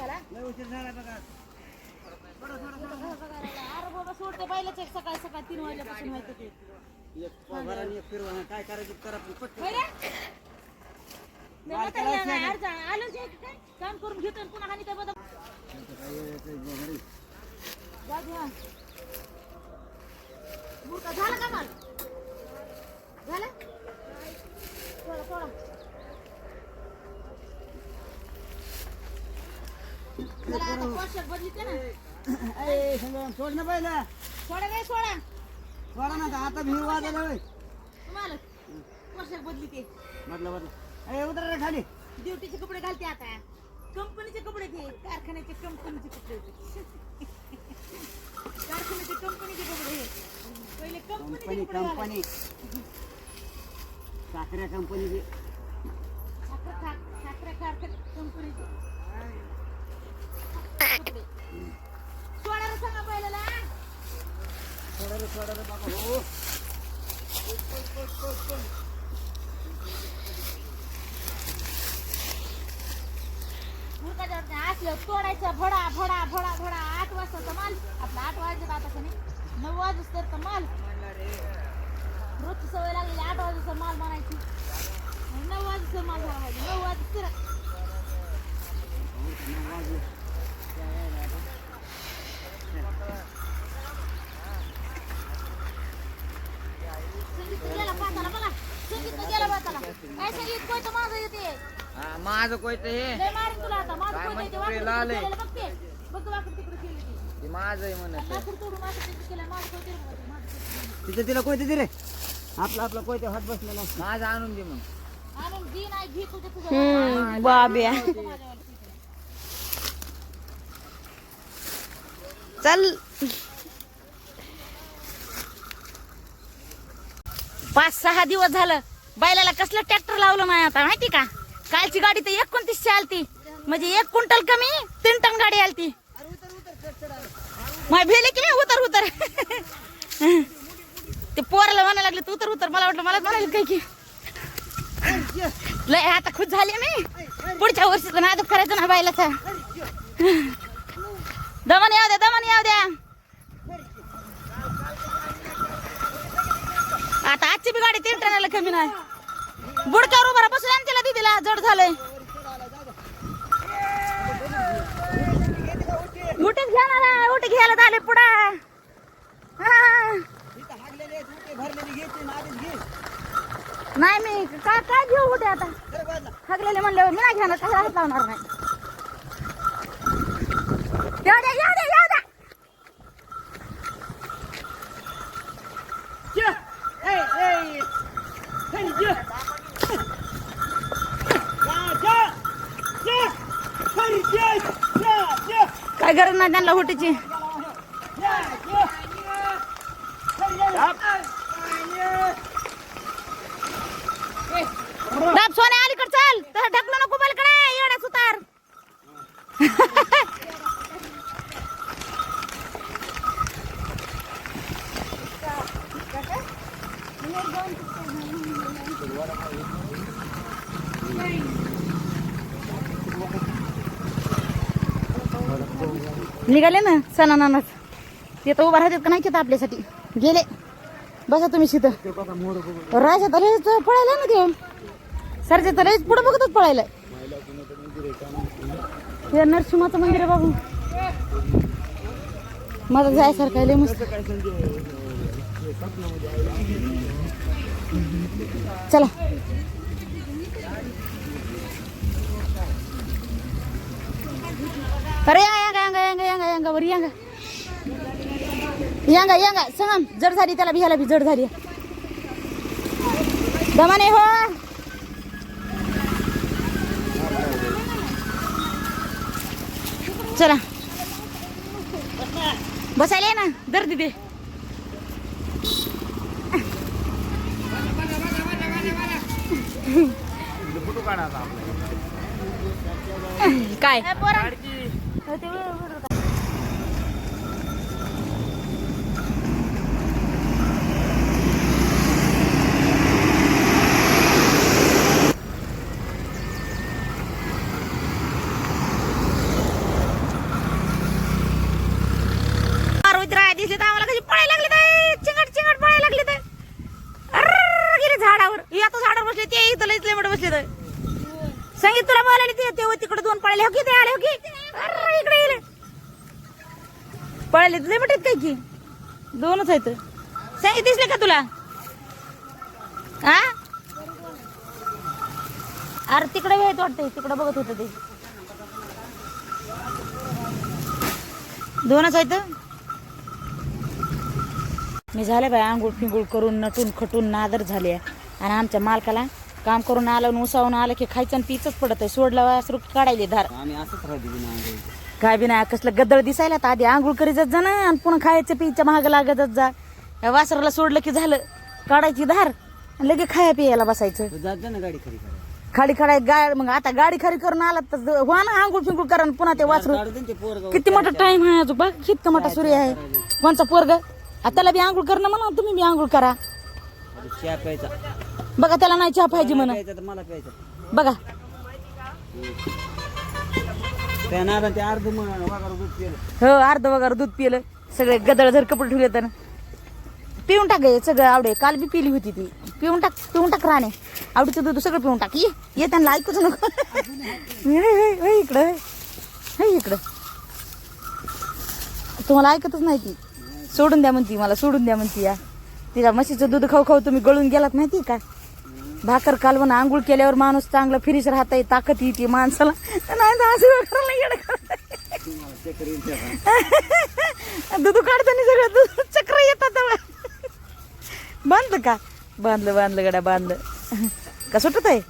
अरे बाबा सोडते पहिलेच एक सकाळी सकाळी तीन वाजल्यापासून व्हायचं ते काय करायचं करा आलोच? काम करून घेतो पुन्हा हानी काय बदल झाला झाला थोडा थोडा चला आता बदलीते ना. ए, सोड ना पहिला. सोडा सोडा. सोडा ना आता भिव होय. तुम्हाला पोशाख बदलीते म्हटलं म्हटलं ए उतर रे खाली. ड्युटीचे कपडे घालते आता. कंपनीचे कपडे घे. कारखान्याचे कंपनीचे कपडे होते. कारखान्याचे कंपनीचे कपडे पहिले कंपनीचे कंपनी कपडे घालायचे. कंपनी. साखऱ्या कंपनीची. साखर खा साखर कारखाने कंपनीचे. तोडायचं भडा भडा भडा भडा. आठ वाजताचा माल. आपला आठ वाजले आता का नाही नऊ वाजूस तर माल. रोजची सवय लागलेली आठ वाजता माल म्हणायची. नऊ वाजता माल झाला नऊ नऊ वाजता तर संगीत गेला पाताला बघा संगीत गेला पाताला काय संगीत कोयतं माझं येते? हा, माझं कोयत हे? लय मारीन तुला आता. माझं काय कोयतं म्हणते येते? वाकडं लाल तिकडं आहे. केलेलं बघ ते. बघ वाकडं तिकडं केलं ते ते माझं आहे म्हणत. लाकूड तोडून असं तिकडं केलं. माझं कोयतं आहे बघा ते, माझं कोयतं आहे. तिथे तिला कोयते दे रे. आपला आपला कोयते हात बसलेला असतो. माझं आणून दे मग. आणून घे नाही घे तुझं तुझं. हम्म, बाब्या. चल. पाच सहा दिवस झालं. बैलाला कसलं ट्रॅक्टर लावलं नाही आता माहिती का? कालची गाडी तर एकोणतीसशे आलती. म्हणजे एक क्विंटल कमी तीन टन गाडी आलती. मग भेले की नाही उतर उतर. ते पोराला म्हणायला लागले तू उतर उतर. मला वाटलं मला म्हणाले काय की. लय आता खुश झाली मी. पुढच्या वर्षी तर करायचं ना बायलाचा दमन येऊ द्या दमन येऊ द्या. आता आजची बी गाडी तीन टनाला कमी नाही. बुडक्यावर उभा राहा, बसून आण तिला दिदीला जड झालंय. उठी घ्या उठी घ्यायला झाले पुढा. हा. नाही मी काय काय घेऊ उठे आता? हगलेले म्हणल्यावर मी नाही घेणार काय हात लावणार नाही. काय गरज नाही त्यांना हुटीची. दाब सोने अलीकडे चल. तर ढकलो नको बलकडे येडा सुतार. निघाले ना सणानाच ते तर उभा राहतात का नाही तिथं आपल्यासाठी? गेले. बसा तुम्ही शिथ राजा तर लयच पळायला ना ते. सरचे तर लयच पुढे बघतच पळायला. हे नरसिंहाचं मंदिर आहे बाबू. माझं जायसारखं आहे लय मस्त. चला. अरे या. यांगा वर यांगा. यांगा यांगा. सांग जड झाली त्याला भियाला बी जड झाली. दमाने हो. चला. बसायला ये ना दर्दी दिदे काय? तुला बोलायला तिकडे दोन पळले. हो ते आले हो की? अरे, इकडे गेले पळले तुला म्हणतात काय की? दोनच आहेत. साई दिसले का तुला? हा अरे तिकडे येत वाटतंय. तिकडे बघत होत ते. दोनच आहेत. मी झाले बाय आंघोळ फिंगूळ करून नटून खटून नादर झाले. आणि आमच्या मालकाला काम करून आलं उसावून आलं की खायचं आणि पिचच पडत आहे सोडलं वासरू काढायले धार. आम्ही असंच राहतो बिना अंघोळीचं. काय बी नाही कसलं गद्दळ दिसायला तर आधी आंघोळ करीतच जा ना आणि पुन्हा खायचं पियच्या महाग लागतच जा. या वासराला सोडलं की झालं. काढायची धार आणि लगे खाया पियाला बसायचं. तू जात जा ना गाडी खरी करायला. खाली काढाय गाय मग आता गाडी खरी करून आला तर व्हा ना आंघोळ फिंगूळ करा आणि पुन्हा ते वासरू. काढू. किती मोठा टाइम आहे अजून? बघ किती मोठा सूर्य आहे. कोणचा पोरग? त्याला बी आंघोळ करणं म्हणा तुम्ही बी आंघोळ करा. आता चहा प्यायचा. बघा त्याला नाही चहा पाहिजे म्हणा. प्यायचा तर मला प्यायचा. बघा. त्या नादा ते अर्ध म- वागार दूध पिलं. हो अर्ध वगैरे दूध पिलं. सगळे गदळ जर कपडे ठेवले तर. पिऊन टाक हे सगळं आवडे. काल बी पिली होती ती. पिऊन टाक पिऊन टाक राणे. आवडीचं दूध सगळं पिऊन टाक. ये ये त्यांना ऐकूच नको. हे, हे, हे इकडं हे. हे इकडं. तुम्हाला ऐकतच नाही ती. सोडून द्या म्हणती मला सोडून द्या म्हणती या. तिला म्हशीचं दूध खाऊ खाऊ तुम्ही गळून गेलात माहिती का? भाकर कालवण आंघोळ केल्यावर माणूस चांगला फिरीस राहता आहे ताकद येते माणसाला नाही तर असं करायला दूध काढताना सगळं दूध चक्र येतात बांधलं का? बांधलं बांधलं गड्या बांधलं. का सुटत आहे?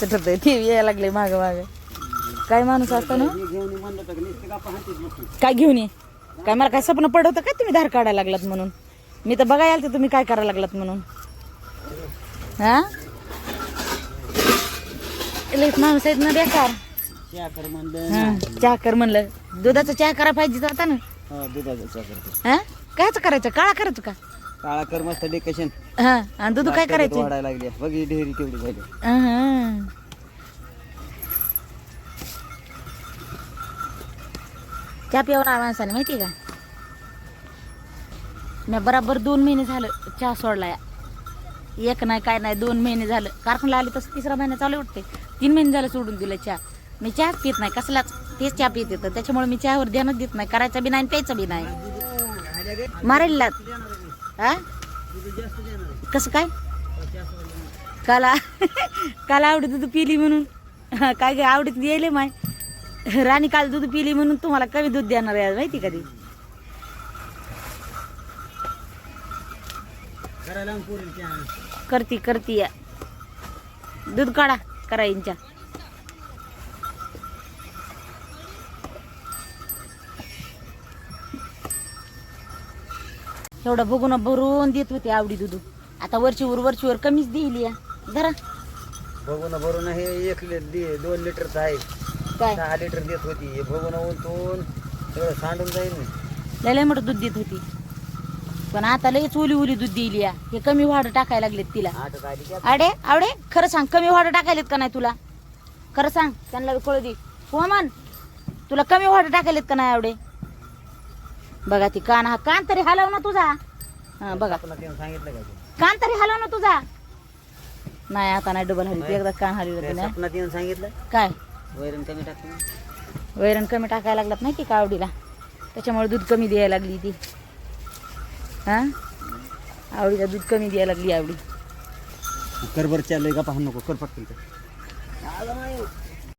सुटत आहे. ती यायला लागले माग माग. काय माणूस असतो ना? काय घेऊन ये? काय मला काय स्वप्न पडवतं काय तुम्ही धार काढायला लागलात म्हणून? मी तर बघायला आलते तुम्ही काय करायला लागलात म्हणून. हा? माणूस आहेत ना बेकार. चहा कर म्हणलं. दुधाचा चहा करा पाहिजे आता ना. दुधाचा चहा करतो. हा? कायच करायचं? काळा करायचं का? काळा कर मस्त डेकेशन हा आणि दूध काय करायचं? वाढायला लागली. बघ ही ढेरी तेवढी झाली. चहा पिवणार माणसाने माहिती का? मी बराबर दोन महिने झालं चहा सोडलाय एक नाही काय नाही दोन महिने झालं. कारखान्याला आले तसं तिसरा महिना चालू वाटते. तीन महिने झालं सोडून दिलं चहा. मी चहाच पित नाही कसलाच? तेच चहा पित येतं. त्याच्यामुळे मी चहावर ध्यानच देत नाही. करायचा बी नाही आणि प्यायचं बी नाही. मारेल हा कसं काय? काल काल आवडीत दूध पिली म्हणून. हा, काय काय आवडीत येईल माय. राणी काल दूध पिली म्हणून तुम्हाला कमी दूध देणार आहे आज, माहिती का ती करायला पुरेल चहा करती करती या. दूध काढा करा यांच्या एवढं बघून भरून देत होते आवडी दूध. आता वरचीवर वरचीवर कमीच दिली या. धरा. बघून भरून हे एक लि- दि- दोन लिटरचं आहे. काय? दहा लिटर देत होती. हे बघून सगळं सांडून जाईल लय लय मोठं दूध देत होती. पण आता लयच ओली ओली दूध दिली या. हे कमी वाढ टाकायला लागलेत तिला. अडे आवडे खरं सांग कमी वाढ टाकायलेत का नाही तुला? खरं सांग त्यांना कळू दे. हुमान तुला कमी वाढ टाकायलेत का नाही आवडे? बघा ती कान हा कान तरी हलव ना तुझा. हा बघा? कान तरी हलव ना तुझा. नाही आता नाही डबल हली एकदा कान येऊन सांगितलं. काय? वैरण कमी टाकलं. वैरण कमी टाकायला लागलात नाही की का आवडीला? त्याच्यामुळे दूध कमी द्यायला लागली ती. हां? आवडीला दूध कमी द्यायला लागली आवडी. करबर चाललंय का पाहू नको कर पटकन